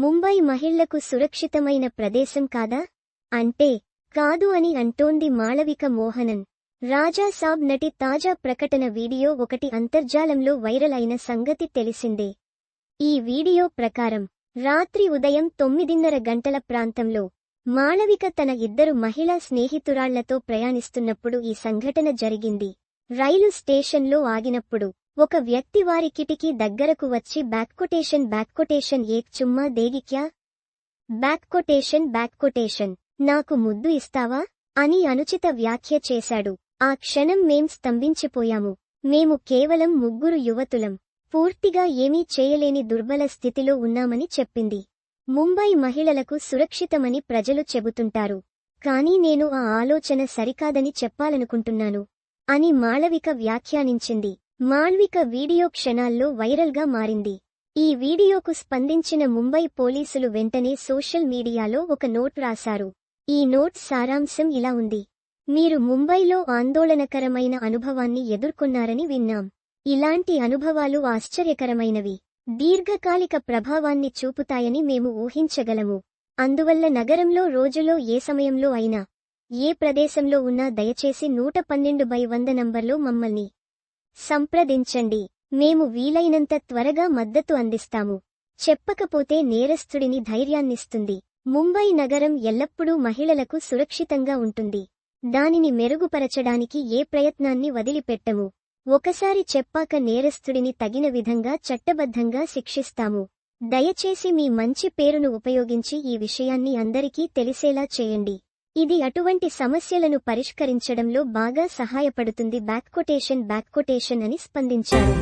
ముంబై మహిళ్ళకు సురక్షితమైన ప్రదేశం కాదా? అంటే కాదు అని అంటోంది మాళవిక మోహనన్. రాజా సాబ్ నటి తాజా ప్రకటన వీడియో ఒకటి అంతర్జాలంలో వైరల్ అయిన సంగతి తెలిసిందే. ఈ వీడియో ప్రకారం రాత్రి ఉదయం తొమ్మిదిన్నర గంటల ప్రాంతంలో మాళవిక తన ఇద్దరు మహిళా స్నేహితురాళ్ళతో ప్రయాణిస్తున్నప్పుడు ఈ సంఘటన జరిగింది. రైలు స్టేషన్లో ఆగినప్పుడు ఒక వ్యక్తి వారి కిటికీ దగ్గరకు వచ్చి బ్యాక్కొటేషన్ బ్యాక్కొటేషన్ ఏక్ చుమ్మా దేగిక్యా బ్యాక్కొటేషన్ బ్యాక్కొటేషన్ నాకు ముద్దు ఇస్తావా? అని అనుచిత వ్యాఖ్య చేశాడు. ఆ క్షణం మేం స్తంభించిపోయాము. మేము కేవలం ముగ్గురు యువతులం. పూర్తిగా ఏమీ చేయలేని దుర్బల స్థితిలో ఉన్నామని చెప్పింది. ముంబై మహిళలకు సురక్షితమని ప్రజలు చెబుతుంటారు. కానీ నేను ఆ ఆలోచన సరికాదని చెప్పాలనుకుంటున్నాను. అని మాళవిక వ్యాఖ్యానించింది. మాల్విక వీడియో క్షణాల్లో వైరల్గా మారింది. ఈ వీడియోకు స్పందించిన ముంబై పోలీసులు వెంటనే సోషల్ మీడియాలో ఒక నోట్ రాశారు. ఈ నోట్ సారాంశం ఇలా ఉంది. మీరు ముంబైలో ఆందోళనకరమైన అనుభవాన్ని ఎదుర్కొన్నారని విన్నాం. ఇలాంటి అనుభవాలు ఆశ్చర్యకరమైనవి. దీర్ఘకాలిక ప్రభావాన్ని చూపుతాయని మేము ఊహించగలము. అందువల్ల నగరంలో రోజులో ఏ సమయంలో అయినా ఏ ప్రదేశంలో ఉన్నా దయచేసి నూట పన్నెండు బై వంద నంబర్లో మమ్మల్ని సంప్రదించండి. మేము వీలైనంత త్వరగా మద్దతు అందిస్తాము. చెప్పకపోతే నేరస్తుడిని ధైర్యాన్నిస్తుంది. ముంబై నగరం ఎల్లప్పుడూ మహిళలకు సురక్షితంగా ఉంటుంది. దానిని మెరుగుపరచడానికి ఏ ప్రయత్నాన్ని వదిలిపెట్టము. ఒకసారి చెప్పాక నేరస్తుడిని తగిన విధంగా చట్టబద్ధంగా శిక్షిస్తాము. దయచేసి మీ మంచి పేరును ఉపయోగించి ఈ విషయాన్ని అందరికీ తెలిసేలా చేయండి. ఇది అటువంటి సమస్యలను పరిష్కరించడంలో బాగా సహాయపడుతుంది బ్యాక్కొటేషన్ బ్యాక్కొటేషన్ అని స్పందించారు.